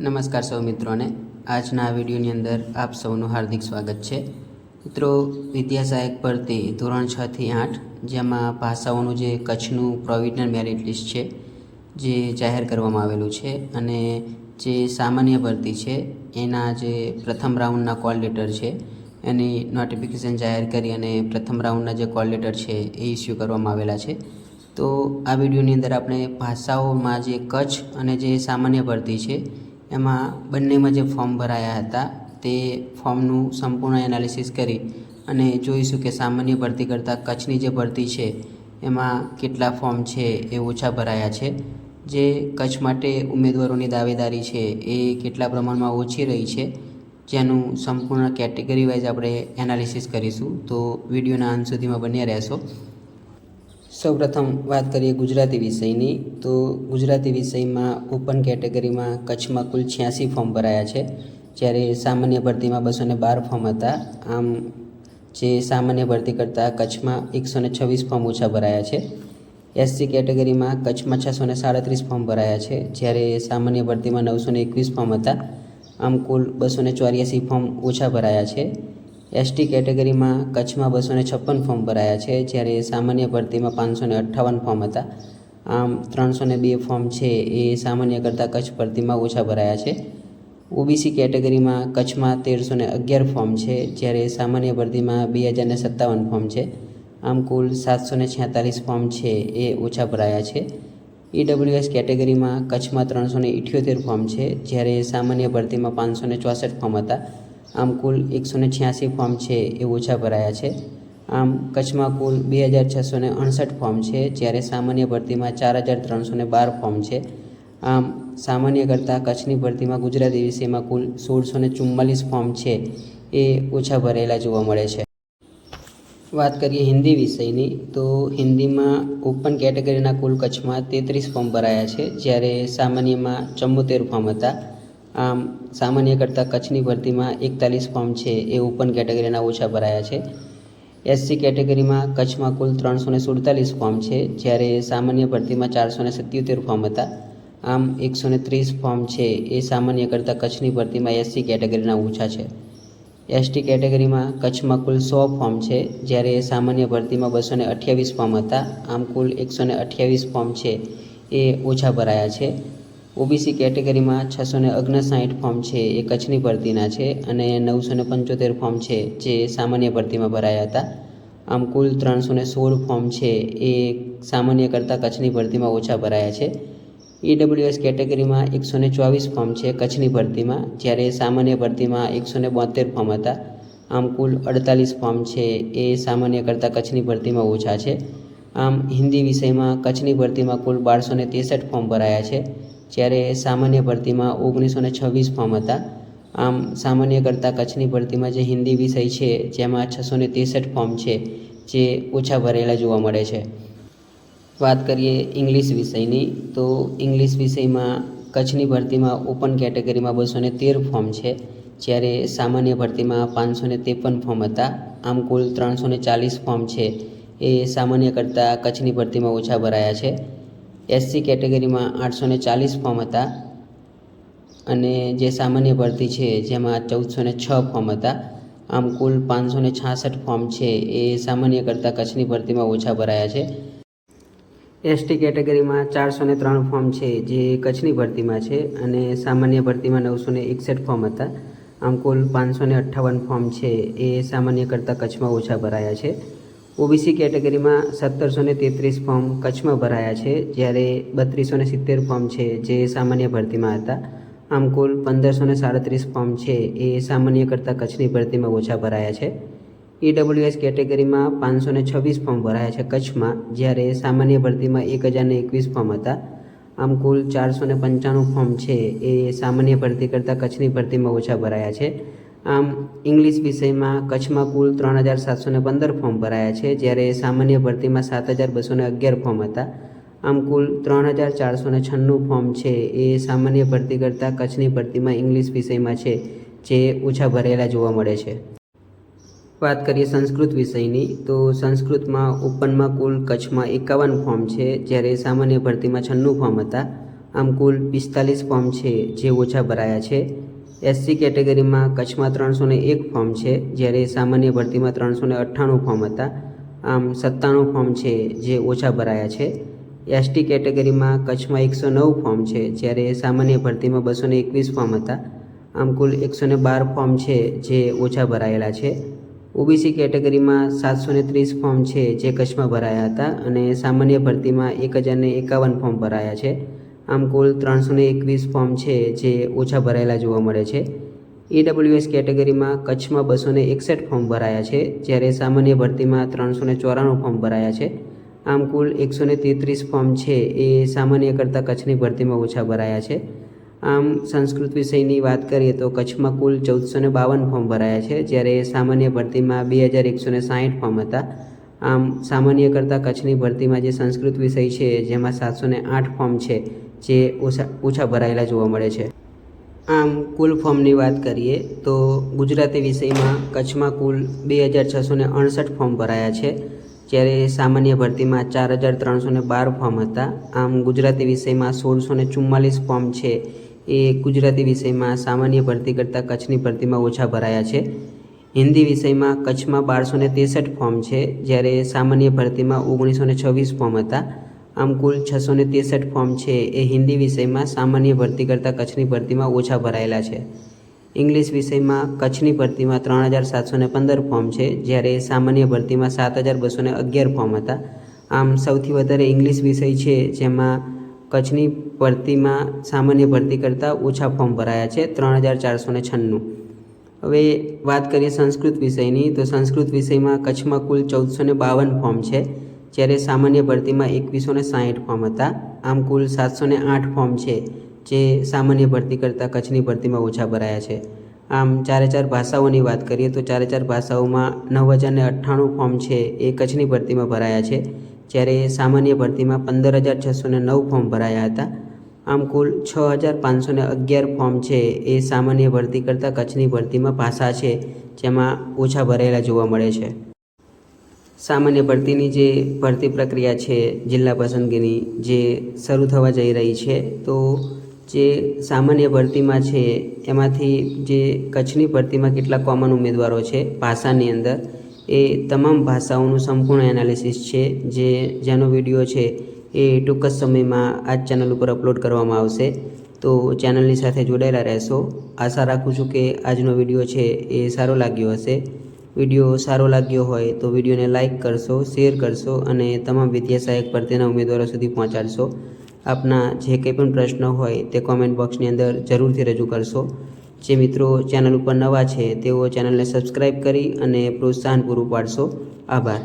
નમસ્કાર સૌ મિત્રોને. આજના આ વિડીયોની અંદર આપ સૌનું હાર્દિક સ્વાગત છે. મિત્રો વિદ્યા સહાયક ભરતી ધોરણ છ થી આઠ, જેમાં ભાષાઓનું જે કચ્છનું પ્રોવિઝનલ મેરિટ લિસ્ટ છે, જે જાહેર કરવામાં આવેલું છે અને જે સામાન્ય ભરતી છે, એના જે પ્રથમ રાઉન્ડના કોલ લેટર છે, એની નોટિફિકેશન જાહેર કરી અને પ્રથમ રાઉન્ડના જે કોલ લેટર છે, એ ઇસ્યુ કરવામાં આવેલા છે. તો આ વિડીયોની અંદર આપણે ભાષાઓમાં જે કચ્છ અને જે સામાન્ય ભરતી છે એમાં બંનેમાં જે ફોર્મ ભરાયા હતા, તે ફોર્મનું સંપૂર્ણ એનાલિસિસ કરી અને જોઈશું કે સામાન્ય ભરતી કરતાં કચ્છની જે ભરતી છે, એમાં કેટલા ફોર્મ છે એ ઓછા ભરાયા છે. જે કચ્છ માટે ઉમેદવારોની દાવેદારી છે, એ કેટલા પ્રમાણમાં ઓછી રહી છે, જેનું સંપૂર્ણ કેટેગરી વાઇઝ આપણે એનાલિસિસ કરીશું. તો વિડીયોના અંત સુધીમાં બન્યા રહેશો. સૌપ્રથમ વાત કરીએ ગુજરાતી વિષયની, તો ગુજરાતી વિષયમાં ઓપન કેટેગરીમાં કચ્છમાં કુલ છ્યાસી ફોર્મ ભરાયા છે. જ્યારે સામાન્ય ભરતીમાં બસો ને બાર ફોર્મ હતા, આમ જે સામાન્ય ભરતી કરતાં કચ્છમાં એકસો ને છવ્વીસ ફોર્મ ઓછા ભરાયા છે. એસસી કેટેગરીમાં કચ્છમાં છસો ને સાડત્રીસ ફોર્મ ભરાયા છે, જ્યારે સામાન્ય ભરતીમાં નવસો ને એકવીસ ફોર્મ હતા, આમ કુલ બસો ને ચોર્યાસી ફોર્મ ઓછા ભરાયા છે. એસટી કેટેગરીમાં કચ્છમાં બસો ને છપ્પન ફોર્મ ભરાયા છે, જ્યારે સામાન્ય ભરતીમાં પાંચસો ને અઠ્ઠાવન ફોર્મ હતા. આમ ત્રણસો ને બે ફોર્મ છે એ સામાન્ય કરતાં કચ્છ ભરતીમાં ઓછા ભરાયા છે. ઓબીસી કેટેગરીમાં કચ્છમાં તેરસો ને અગિયાર ફોર્મ છે, જ્યારે સામાન્ય ભરતીમાં બે હજાર ને સત્તાવન ફોર્મ છે. આમ કુલ સાતસો ને છેતાલીસ ફોર્મ છે એ ઓછા ભરાયા છે. ઈડબ્લ્યુએસ કેટેગરીમાં કચ્છમાં ત્રણસો ને ઇઠ્યોતેર ફોર્મ છે, જ્યારે સામાન્ય ભરતીમાં પાંચસો ને ચોસઠ ફોર્મ હતા. આમ કુલ એકસો ને છ્યાસી ફોર્મ છે, એ ઓછા ભરાયા છે. આમ કચ્છમાં કુલ બે હજાર છસો ને અડસઠ ફોર્મ છે, જ્યારે સામાન્ય ભરતીમાં ચાર હજાર ત્રણસો ને બાર ફોર્મ છે. આમ સામાન્ય કરતાં કચ્છની ભરતીમાં ગુજરાતી વિષયમાં કુલ સોળસો ને ચુમ્માલીસ ફોર્મ છે, એ ઓછા ભરેલા જોવા મળે છે. વાત કરીએ હિન્દી વિષયની, તો હિન્દીમાં ઓપન કેટેગરીના કુલ કચ્છમાં તેત્રીસ ફોર્મ ભરાયા છે, જ્યારે સામાન્યમાં ચુમ્મોતેર ફોર્મ હતા. આમ સામાન્ય કરતાં કચ્છની ભરતીમાં એકતાલીસ ફોર્મ છે, એ ઓપન કેટેગરીના ઓછા ભરાયા છે. એસસી કેટેગરીમાં કચ્છમાં કુલ ત્રણસો ને સુડતાલીસ ફોર્મ છે, જ્યારે સામાન્ય ભરતીમાં ચારસો ને સત્યોતેર ફોર્મ હતા. આમ એકસો ને ત્રીસ ફોર્મ છે, એ સામાન્ય કરતાં કચ્છની ભરતીમાં એસસી કેટેગરીના ઓછા છે. એસટી કેટેગરીમાં કચ્છમાં કુલ સો ફોર્મ છે, જ્યારે સામાન્ય ભરતીમાં બસો ને અઠ્યાવીસ ફોર્મ હતા. આમ કુલ એકસો ને અઠ્યાવીસ ફોર્મ છે, એ ઓછા ભરાયા છે. ઓબીસી કેટેગરીમાં છસો ને ઓગણસાઠ ફોર્મ છે, એ કચ્છની ભરતીના છે અને નવસો ને પંચોતેર ફોર્મ છે, જે સામાન્ય ભરતીમાં ભરાયા હતા. આમ કુલ ત્રણસો ને સોળ ફોર્મ છે, એ સામાન્ય કરતાં કચ્છની ભરતીમાં ઓછા ભરાયા છે. ઈડબ્લ્યુએસ કેટેગરીમાં એકસો ને ચોવીસ ફોર્મ છે, કચ્છની ભરતીમાં, જ્યારે સામાન્ય ભરતીમાં એકસો ને બોતેર ફોર્મ હતા. આમ કુલ અડતાલીસ ફોર્મ છે, એ સામાન્ય કરતાં કચ્છની ભરતીમાં ઓછા છે. આમ હિન્દી વિષયમાં કચ્છની ભરતીમાં કુલ બારસો ને ત્રેસઠ ફોર્મ ભરાયા છે. જ્યારે સામાન્ય ભરતીમાં ઓગણીસો ને છવ્વીસ ફોર્મ હતા. આમ સામાન્ય કરતાં કચ્છની ભરતીમાં જે હિન્દી વિષય છે, જેમાં છસો ને ત્રેસઠ ફોર્મ છે, જે ઓછા ભરેલા જોવા મળે છે. વાત કરીએ ઇંગ્લિશ વિષયની, તો ઇંગ્લિશ વિષયમાં કચ્છની ભરતીમાં ઓપન કેટેગરીમાં બસો ને તેર ફોર્મ છે, જ્યારે સામાન્ય ભરતીમાં પાંચસો ને ત્રેપન ફોર્મ હતા. આમ કુલ ત્રણસો ચાલીસ ફોર્મ છે. એ સામાન્ય કરતાં કચ્છની ભરતીમાં ઓછા ભરાયા છે. એસસી કેટેગરીમાં આઠસો ને ચાલીસ ફોર્મ હતા અને જે સામાન્ય ભરતી છે જેમાં ચૌદસો ને છ ફોર્મ હતા. આમ કુલ પાંચસો ને છાસઠ ફોર્મ છે એ સામાન્ય કરતાં કચ્છની ભરતીમાં ઓછા ભરાયા છે. એસટી કેટેગરીમાં ચારસો ને ત્રણ ફોર્મ છે જે કચ્છની ભરતીમાં છે અને સામાન્ય ભરતીમાં નવસો ને એકસઠ ફોર્મ હતા. આમ કુલ પાંચસો ને અઠ્ઠાવન ફોર્મ છે એ સામાન્ય કરતાં કચ્છમાં ઓછા ભરાયા છે. ઓબીસી કેટેગરીમાં સત્તરસો ને તેત્રીસ ફોર્મ કચ્છમાં ભરાયા છે, જ્યારે બત્રીસો ને સિત્તેર ફોર્મ છે જે સામાન્ય ભરતીમાં હતા. આમ કુલ પંદરસો ને સાડત્રીસ ફોર્મ છે એ સામાન્ય કરતાં કચ્છની ભરતીમાં ઓછા ભરાયા છે. ઈડબ્લ્યુએસ કેટેગરીમાં પાંચસો ને છવ્વીસ ફોર્મ ભરાયા છે કચ્છમાં, જ્યારે સામાન્ય ભરતીમાં એક હજારને એકવીસ ફોર્મ હતા. આમ કુલ ચારસો ને પંચાણું ફોર્મ છે એ સામાન્ય ભરતી કરતાં કચ્છની ભરતીમાં ઓછા ભરાયા છે. આમ ઇંગ્લિશ વિષયમાં કચ્છમાં કુલ ત્રણ હજાર સાતસો પંદર ફોર્મ ભરાયા છે, જ્યારે સામાન્ય ભરતીમાં સાત હજાર બસો અગિયાર ફોર્મ હતા. આમ કુલ ત્રણ હજાર ચારસો છન્નું ફોર્મ છે, એ સામાન્ય ભરતી કરતાં કચ્છની ભરતીમાં ઇંગ્લિશ વિષયમાં છે, જે ઓછા ભરેલા જોવા મળે છે. વાત કરીએ સંસ્કૃત વિષયની, તો સંસ્કૃતમાં ઓપનમાં કુલ કચ્છમાં એકાવન ફોર્મ છે, જ્યારે સામાન્ય ભરતીમાં છન્નું ફોર્મ હતા. આમ કુલ પિસ્તાલીસ ફોર્મ છે, જે ઓછા ભરાયા છે. એસસી કેટેગરીમાં કચ્છમાં ત્રણસો એક ફોર્મ છે, જ્યારે સામાન્ય ભરતીમાં ત્રણસો ને અઠ્ઠાણું ફોર્મ હતા. આમ સત્તાણું ફોર્મ છે જે ઓછા ભરાયા છે. એસટી કેટેગરીમાં કચ્છમાં એકસો નવ ફોર્મ છે, જ્યારે સામાન્ય ભરતીમાં બસો એકવીસ ફોર્મ હતા. આમ કુલ એકસો ને બાર ફોર્મ છે જે ઓછા ભરાયેલા છે. ઓબીસી કેટેગરીમાં સાતસો ત્રીસ ફોર્મ છે જે કચ્છમાં ભરાયા હતા અને સામાન્ય ભરતીમાં એક હજારને એકાવન ફોર્મ ભરાયા છે. આમ કુલ ત્રણસો એકવીસ ફોર્મ છે જે ઓછા ભરાયેલા જોવા મળે છે. ઈડબ્લ્યુએસ કેટેગરીમાં કચ્છમાં બસો એકસઠ ફોર્મ ભરાયા છે, જ્યારે સામાન્ય ભરતીમાં ત્રણસો ને ચોરાણું ફોર્મ ભરાયા છે. આમ કુલ એકસો તેત્રીસ ફોર્મ છે એ સામાન્ય કરતાં કચ્છની ભરતીમાં ઓછા ભરાયા છે. આમ સંસ્કૃત વિષયની વાત કરીએ તો કચ્છમાં કુલ ચૌદસો બાવન ફોર્મ ભરાયા છે, જ્યારે સામાન્ય ભરતીમાં બે હજાર એકસો સાહીઠ ફોર્મ હતા. આમ સામાન્ય કરતાં કચ્છની ભરતીમાં જે સંસ્કૃત વિષય છે, જેમાં સાતસો આઠ ફોર્મ છે જે ઓછા ઓછા ભરાયેલા જોવા મળે છે. આમ, કુલ ફોર્મની વાત કરીએ તો ગુજરાતી વિષયમાં કચ્છમાં કુલ બે હજાર છસો ને અડસઠ ફોર્મ ભરાયા છે, જ્યારે સામાન્ય ભરતીમાં ચાર હજાર ત્રણસો ને બાર ફોર્મ હતા. આમ, ગુજરાતી વિષયમાં સોળસો ને ચુમ્માલીસ ફોર્મ છે. એ ગુજરાતી વિષયમાં સામાન્ય ભરતી કરતાં કચ્છની ભરતીમાં ઓછા ભરાયા છે. હિન્દી વિષયમાં કચ્છમાં બારસો ને ત્રેસઠ ફોર્મ છે, જ્યારે સામાન્ય ભરતીમાં ઓગણીસો ને છવ્વીસ ફોર્મ હતા. આમ કુલ છસો ને ત્રેસઠ ફોર્મ છે. એ હિન્દી વિષયમાં સામાન્ય ભરતી કરતાં કચ્છની ભરતીમાં ઓછા ભરાયેલા છે. ઇંગ્લિશ વિષયમાં કચ્છની ભરતીમાં ત્રણ હજાર સાતસો ને પંદર ફોર્મ છે, જ્યારે સામાન્ય ભરતીમાં સાત હજાર બસો ને અગિયાર ફોર્મ હતા. આમ સૌથી વધારે ઇંગ્લિશ વિષય છે, જેમાં કચ્છની ભરતીમાં સામાન્ય ભરતી કરતાં ઓછા ફોર્મ ભરાયા છે, ત્રણ હજાર ચારસો ને છન્નું. હવે વાત કરીએ સંસ્કૃત વિષયની, તો સંસ્કૃત વિષયમાં કચ્છમાં કુલ ચૌદસો ને બાવન ફોર્મ છે. જ્યારે સામાન્ય ભરતીમાં એકવીસો ને સાહીઠ ફોર્મ હતા. આમ કુલ સાતસો ને આઠ ફોર્મ છે, જે સામાન્ય ભરતી કરતાં કચ્છની ભરતીમાં ઓછા ભરાયા છે. આમ ચારે ચાર ભાષાઓની વાત કરીએ તો ચારે ચાર ભાષાઓમાં નવ હજાર ને અઠ્ઠાણું ફોર્મ છે, એ કચ્છની ભરતીમાં ભરાયા છે. જ્યારે સામાન્ય ભરતીમાં પંદર હજાર છસો ને નવ ફોર્મ ભરાયા હતા. આમ કુલ છ હજાર પાંચસો ને અગિયાર ફોર્મ છે, એ સામાન્ય ભરતી કરતાં કચ્છની ભરતીમાં ભાષા છે, જેમાં ઓછા ભરાયેલા જોવા મળે છે. સામાન્ય ભરતીની જે ભરતી પ્રક્રિયા છે, જિલ્લા પસંદગીની જે શરૂ થવા જઈ રહી છે, તો જે સામાન્ય ભરતીમાં છે, એમાંથી જે કચ્છની ભરતીમાં કેટલા કોમન ઉમેદવારો છે, ભાષાની અંદર, એ તમામ ભાષાઓનું સંપૂર્ણ એનાલિસિસ છે, જે જેનો વીડિયો છે, એ ટૂંક જ સમયમાં આ ચેનલ ઉપર અપલોડ કરવામાં આવશે. તો ચેનલની સાથે જોડાયેલા રહેશો. આશા રાખું છું કે આજનો વીડિયો છે, એ સારો લાગ્યો હશે. વીડિયો સારો લાગ્યો હોય તો વિડીયોને લાઇક કરશો શેર કરશો અને તમામ વિદ્યા સહાયક ભરતીના ઉમેદવારો સુધી પહોંચાડશો. આપના જે કંઈ પણ પ્રશ્નો હોય તે કોમેન્ટ બોક્સની અંદર જરૂરથી રજૂ કરશો. જે મિત્રો ચેનલ ઉપર નવા છે તેઓ ચેનલને સબસ્ક્રાઈબ કરી અને પ્રોત્સાહન પૂરું પાડશો. આભાર.